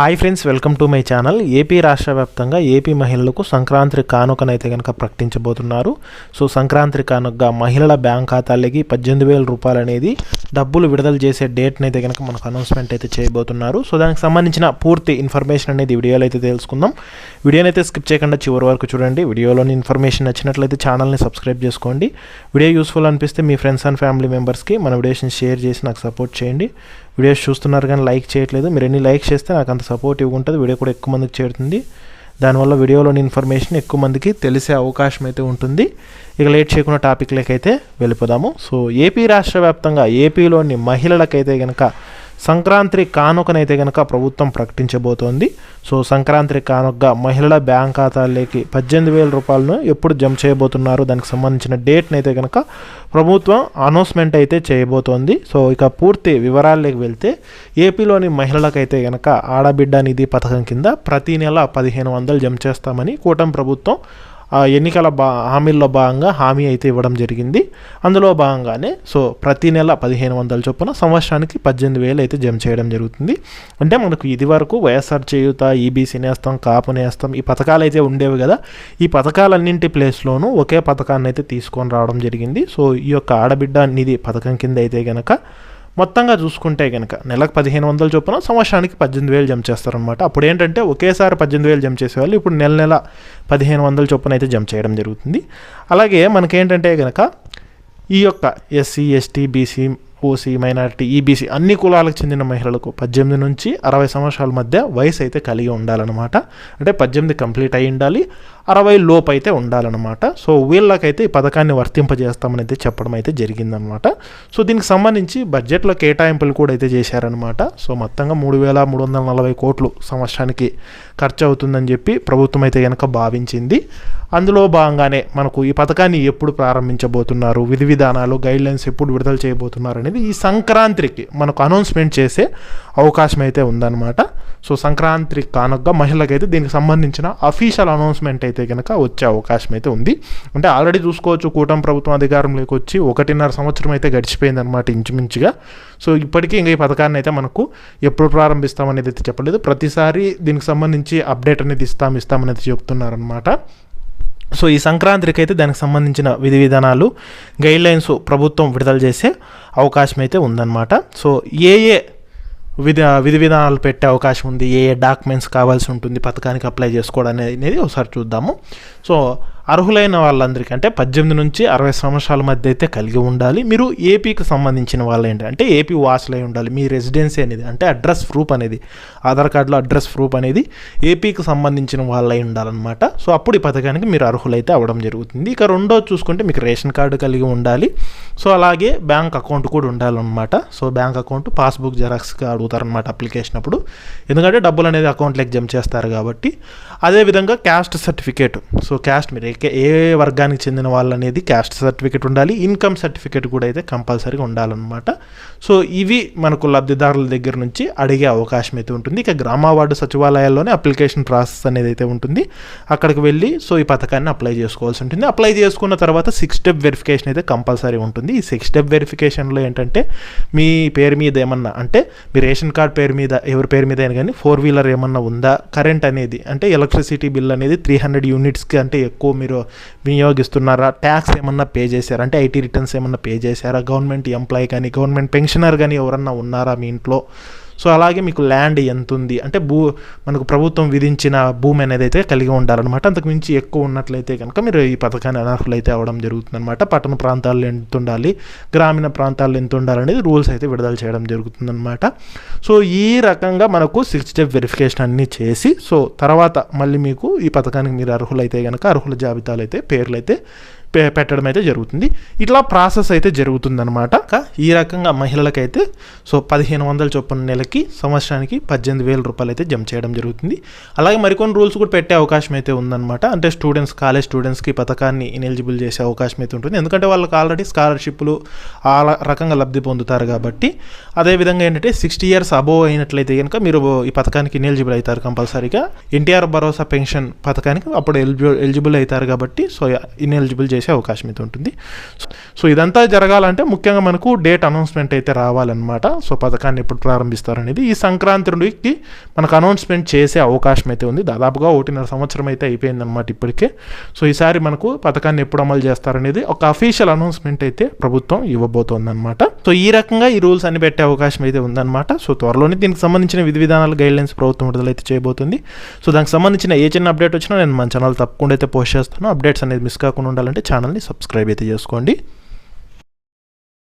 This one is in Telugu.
Hi friends welcome to my channel. AP రాష్ట్ర వ్యాప్తంగా ఏపీ మహిళలకు సంక్రాంతి కానుకనైతే కనుక ప్రకటించబోతున్నారు. సో సంక్రాంతి కానుకగా మహిళల బ్యాంక్ ఖాతాలకి పద్దెనిమిది వేల రూపాయలు అనేది డబ్బులు విడుదల చేసే డేట్ని అయితే కనుక మనకు అనౌన్స్మెంట్ అయితే చేయబోతున్నారు. సో దానికి సంబంధించిన పూర్తి ఇన్ఫర్మేషన్ అనేది వీడియోలో అయితే తెలుసుకుందాం. వీడియోని అయితే స్కిప్ చేయకుండా చివరి వరకు చూడండి. వీడియోలోని ఇన్ఫర్మేషన్ నచ్చినట్లయితే ఛానల్ని సబ్స్క్రైబ్ చేసుకోండి. వీడియో యూస్ఫుల్ అనిపిస్తే మీ ఫ్రెండ్స్ అండ్ ఫ్యామిలీ మెంబర్స్కి మన వీడియోస్ని షేర్ చేసి నాకు సపోర్ట్ చేయండి. వీడియోస్ చూస్తున్నారు కానీ లైక్ చేయట్లేదు. మీరు ఎన్ని లైక్ చేస్తే నాకు అంత సపోర్టివ్ ఉంటుంది. వీడియో కూడా ఎక్కువ మందికి చేరుతుంది. దానివల్ల వీడియోలోని ఇన్ఫర్మేషన్ ఎక్కువ మందికి తెలిసే అవకాశం అయితే ఉంటుంది. ఇక లేట్ చేయకుండా టాపిక్లకి అయితే వెళ్ళిపోదాము. సో ఏపీ రాష్ట్ర వ్యాప్తంగా ఏపీలోని మహిళలకైతే కనుక సంక్రాంతి కానుకనైతే కనుక ప్రభుత్వం ప్రకటించబోతోంది. సో సంక్రాంతి కానుకగా మహిళల బ్యాంక్ ఖాతాల్లోకి పద్దెనిమిది వేల రూపాయలను ఎప్పుడు జమ చేయబోతున్నారు? దానికి సంబంధించిన డేట్ని అయితే కనుక ప్రభుత్వం అనౌన్స్మెంట్ అయితే చేయబోతోంది. సో ఇక పూర్తి వివరాల్లోకి వెళ్తే ఏపీలోని మహిళలకైతే కనుక ఆడబిడ్డ నిధి పథకం కింద ప్రతి నెల పదిహేను వందలు జమ చేస్తామని కూటమి ప్రభుత్వం ఎన్నికల బా హామీల్లో భాగంగా హామీ అయితే ఇవ్వడం జరిగింది. అందులో భాగంగానే సో ప్రతి నెల పదిహేను వందల చొప్పున సంవత్సరానికి పద్దెనిమిది వేలు అయితే జమ చేయడం జరుగుతుంది. అంటే మనకు ఇది వరకు వైఎస్ఆర్ చేయూత ఈబీసీ నేస్తాం కాపు నేస్తాం ఈ పథకాలు అయితే ఉండేవి కదా. ఈ పథకాలన్నింటి ప్లేస్లోనూ ఒకే పథకాన్ని అయితే తీసుకొని రావడం జరిగింది. సో ఈ యొక్క ఆడబిడ్డ నిధి పథకం కింద అయితే కనుక మొత్తంగా చూసుకుంటే కనుక నెలకు పదిహేను వందల చొప్పున సంవత్సరానికి పద్దెనిమిది వేలు జమ చేస్తారనమాట అప్పుడు ఏంటంటే ఒకేసారి పద్దెనిమిది వేలు జమ చేసేవాళ్ళు ఇప్పుడు నెల నెల పదిహేను వందల చొప్పున అయితే జమ చేయడం జరుగుతుంది. అలాగే మనకేంటంటే కనుక ఈ యొక్క SC ST BC OC minority EBC అన్ని కులాలకు చెందిన మహిళలకు పద్దెనిమిది నుంచి అరవై సంవత్సరాల మధ్య వయసు అయితే కలిగి ఉండాలన్నమాట. అంటే పద్దెనిమిది కంప్లీట్ అయి ఉండాలి. అరవై లోపు అయితే ఉండాలన్నమాట. సో వీళ్ళకైతే ఈ పథకాన్ని వర్తింపజేస్తామని అయితే చెప్పడం అయితే జరిగిందనమాట సో దీనికి సంబంధించి బడ్జెట్లో కేటాయింపులు కూడా అయితే చేశారనమాట సో మొత్తంగా మూడు వేల మూడు వందల నలభై కోట్లు సంవత్సరానికి ఖర్చు అవుతుందని చెప్పి ప్రభుత్వం అయితే కనుక భావించింది. అందులో భాగంగానే మనకు ఈ పథకాన్ని ఎప్పుడు ప్రారంభించబోతున్నారు విధి విధానాలు గైడ్లైన్స్ ఎప్పుడు విడుదల చేయబోతున్నారు అనేది ఈ సంక్రాంతికి మనకు అనౌన్స్మెంట్ చేసే అవకాశం అయితే ఉందన్నమాట. సో సంక్రాంతి కానుక మహిళలకైతే దీనికి సంబంధించిన అఫీషియల్ అనౌన్స్మెంట్ అయితే కనుక వచ్చే అవకాశం అయితే ఉంది. అంటే ఆల్రెడీ చూసుకోవచ్చు కూటమి ప్రభుత్వం అధికారంలోకి వచ్చి ఒకటిన్నర సంవత్సరం అయితే గడిచిపోయిందనమాట ఇంచుమించుగా. సో ఇప్పటికీ ఇంకా ఈ పథకాన్ని అయితే మనకు ఎప్పుడు ప్రారంభిస్తాం అనేది అయితే చెప్పలేదు. ప్రతిసారి దీనికి సంబంధించి అప్డేట్ అనేది ఇస్తాం ఇస్తామనేది చెప్తున్నారనమాట సో ఈ సంక్రాంతికి అయితే దానికి సంబంధించిన విధి విధానాలు గైడ్లైన్స్ ప్రభుత్వం విడుదల చేసే అవకాశం అయితే ఉందన్నమాట. సో ఏ ఏ విధి విధి విధానాలు పెట్టే అవకాశం ఉంది ఏ ఏ డాక్యుమెంట్స్ కావాల్సి ఉంటుంది పథకానికి అప్లై చేసుకోవడం అనేది ఒకసారి చూద్దాము. సో అర్హులైన వాళ్ళందరికీ అంటే పద్దెనిమిది నుంచి అరవై సంవత్సరాల మధ్య అయితే కలిగి ఉండాలి. మీరు ఏపీకి సంబంధించిన వాళ్ళు ఏంటి అంటే ఏపీ వాసులై ఉండాలి. మీ రెసిడెన్సీ అనేది అంటే అడ్రస్ ప్రూఫ్ అనేది ఆధార్ కార్డులో అడ్రస్ ప్రూఫ్ అనేది ఏపీకి సంబంధించిన వాళ్ళై ఉండాలన్నమాట. సో అప్పుడు ఈ పథకానికి మీరు అర్హులైతే అవ్వడం జరుగుతుంది. ఇక రెండో చూసుకుంటే మీకు రేషన్ కార్డు కలిగి ఉండాలి. సో అలాగే బ్యాంక్ అకౌంట్ కూడా ఉండాలన్నమాట. సో బ్యాంక్ అకౌంట్ పాస్బుక్ జెరాక్స్గా అడుగుతారనమాట అప్లికేషన్ అప్పుడు. ఎందుకంటే డబ్బులు అనేది అకౌంట్లోకి జమ చేస్తారు కాబట్టి. అదేవిధంగా క్యాస్ట్ సర్టిఫికేట్. సో క్యాస్ట్ మీరు ఏ వర్గానికి చెందిన వాళ్ళు అనేది క్యాస్ట్ సర్టిఫికేట్ ఉండాలి ఇన్కమ్ సర్టిఫికేట్ కూడా అయితే కంపల్సరీగా ఉండాలన్నమాట. సో ఇవి మనకు లబ్ధిదారుల దగ్గర నుంచి అడిగే అవకాశం అయితే ఉంటుంది. ఇక గ్రామ వార్డు సచివాలయాల్లోనే అప్లికేషన్ ప్రాసెస్ అనేది అయితే ఉంటుంది. అక్కడికి వెళ్ళి సో ఈ పథకాన్ని అప్లై చేసుకోవాల్సి ఉంటుంది. అప్లై చేసుకున్న తర్వాత సిక్స్ స్టెప్ వెరిఫికేషన్ అయితే కంపల్సరీ ఉంటుంది. ఈ సిక్స్ స్టెప్ వెరిఫికేషన్లో ఏంటంటే మీ పేరు మీద ఏమన్నా అంటే మీ రేషన్ కార్డ్ పేరు మీద ఎవరి పేరు మీద అయినా కానీ ఫోర్ వీలర్ ఏమన్నా ఉందా? కరెంట్ అనేది అంటే ఎలక్ట్రిసిటీ బిల్ అనేది త్రీ హండ్రెడ్ యూనిట్స్కి అంటే ఎక్కువ మీరు వినియోగిస్తున్నారా? ట్యాక్స్ ఏమన్నా పే చేశారా? అంటే ఐటీ రిటర్న్స్ ఏమన్నా పే చేశారా? గవర్నమెంట్ ఎంప్లాయీ కానీ గవర్నమెంట్ పెన్షనర్ కానీ ఎవరన్నా ఉన్నారా మీ ఇంట్లో? సో అలాగే మీకు ల్యాండ్ ఎంత ఉంది అంటే భూ మనకు ప్రభుత్వం విధించిన భూమి అనేది అయితే కలిగి ఉండాలన్నమాట. అంతకు మించి ఎక్కువ ఉన్నట్లయితే కనుక మీరు ఈ పథకాన్ని అనర్హులైతే అవ్వడం జరుగుతుందన్నమాట. పట్టణ ప్రాంతాల్లో ఎంత ఉండాలి గ్రామీణ ప్రాంతాల్లో ఎంత ఉండాలనేది రూల్స్ అయితే విడుదల చేయడం జరుగుతుందన్నమాట. సో ఈ రకంగా మనకు సిక్స్ స్టెప్ వెరిఫికేషన్ అన్నీ చేసి సో తర్వాత మళ్ళీ మీకు ఈ పథకానికి మీరు అర్హులైతే కనుక అర్హుల జాబితాలు అయితే పేర్లు అయితే పెట్టడం అయితే జరుగుతుంది. ఇట్లా ప్రాసెస్ అయితే జరుగుతుందనమాట ఈ రకంగా మహిళలకైతే సో పదిహేను వందల చొప్పున నెలకి సంవత్సరానికి పద్దెనిమిది వేల రూపాయలు అయితే జమ చేయడం జరుగుతుంది. అలాగే మరికొన్ని రూల్స్ కూడా పెట్టే అవకాశం అయితే ఉందన్నమాట. అంటే స్టూడెంట్స్ కాలేజ్ స్టూడెంట్స్కి పథకాన్ని ఇనెలిజిబుల్ చేసే అవకాశం అయితే ఉంటుంది. ఎందుకంటే వాళ్ళకి ఆల్రెడీ స్కాలర్షిప్లు ఆ రకంగా లబ్ధి పొందుతారు కాబట్టి. అదేవిధంగా ఏంటంటే సిక్స్టీ ఇయర్స్ అబోవ్ అయినట్లయితే కనుక మీరు ఈ పథకానికి ఇనెలిజిబుల్ అవుతారు కంపల్సరీగా. ఎన్టీఆర్ భరోసా పెన్షన్ పథకానికి అప్పుడు ఎలిజిబుల్ ఎలిజిబుల్ అవుతారు కాబట్టి సో ఇనెలిజిబుల్ చేసి చేసే అవకాశం అయితే ఉంటుంది. సో ఇదంతా జరగాలంటే ముఖ్యంగా మనకు డేట్ అనౌన్స్మెంట్ అయితే రావాలన్నమాట. సో పథకాన్ని ఎప్పుడు ప్రారంభిస్తారనేది ఈ సంక్రాంతికి మనకు అనౌన్స్మెంట్ చేసే అవకాశం అయితే ఉంది. దాదాపుగా ఒకటిన్నర సంవత్సరం అయితే అయిపోయిందన్నమాట ఇప్పటికే. సో ఈసారి మనకు పథకాన్ని ఎప్పుడు అమలు చేస్తారనేది ఒక అఫీషియల్ అనౌన్స్మెంట్ అయితే ప్రభుత్వం ఇవ్వబోతోందన్నమాట. సో ఈ రకంగా ఈ రూల్స్ అని పెట్టే అవకాశం అయితే ఉందన్నమాట. సో త్వరలోనే దీనికి సంబంధించిన విధి విధానాలు గైడ్లైన్స్ ప్రభుత్వం విడుదలైతే చేయబోతుంది. సో దానికి సంబంధించిన ఏ చిన్న అప్డేట్ వచ్చినా నేను మన ఛానల్ తప్పకుండా అయితే పోస్ట్ చేస్తాను. అప్డేట్స్ అనేది మిస్ కాకుండా ఉండాలంటే ఛానల్ని సబ్స్క్రైబ్ అయితే చేసుకోండి.